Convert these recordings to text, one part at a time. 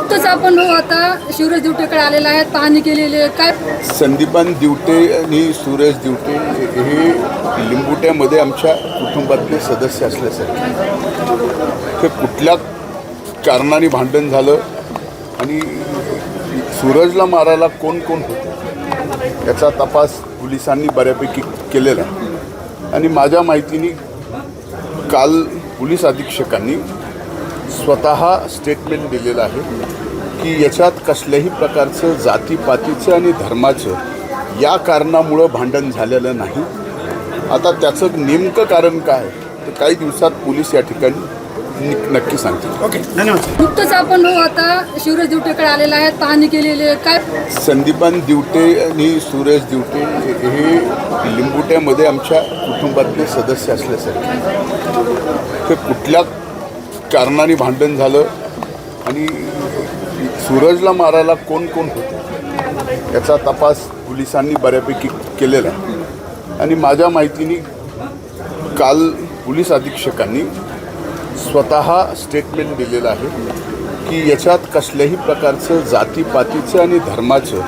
नुकतंच आपण आता शिवराज दिवटेकडे आलेला आहे पाहणी केलेली आहे. काय संदीपान दिवटे आणि सुरेश दिवटे हे लिंबुट्यामध्ये आमच्या कुटुंबातले सदस्य असल्यासारखे. ते कुठल्या कारणाने भांडण झालं आणि सूरजला मारायला कोण कोण होतं? याचा तपास पोलिसांनी बऱ्यापैकी केलेला आहे. आणि माझ्या माहितीने काल पोलीस अधीक्षकांनी स्वतः स्टेटमेंट दिलेलं आहे की याच्यात कसल्याही प्रकारचं जातीपातीचं आणि धर्माचं या कारणामुळं भांडण झालेलं नाही. आता त्याचं नेमकं कारण काय तर काही दिवसात पोलीस या ठिकाणी नक्की सांगतील. ओके धन्यवाद. नुकतंच आपण हो आता शिवराज दिवटेकडे आलेला आहे पाहणी केलेली आहे. काय संदीपान दिवटे आणि सुरेश दिवटे हे लिंबुट्यामध्ये आमच्या कुटुंबातले सदस्य असल्यासारखे. ते कुठल्या कारणाने भांडण झालं आणि सूरजला मारायला कोण कोण होतं? याचा तपास पोलिसांनी बऱ्यापैकी केलेला आहे. आणि माझ्या माहितीने काल पोलीस अधीक्षकांनी स्वतः स्टेटमेंट दिलेलं आहे की याच्यात कसल्याही प्रकारचं जातीपातीचं आणि धर्माचं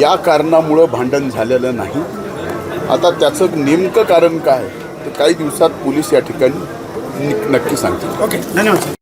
या कारणामुळं भांडण झालेलं नाही. आता त्याचं नेमकं कारण काय तर काही दिवसात पोलीस या ठिकाणी नक्की सांगतील ओके धन्यवाद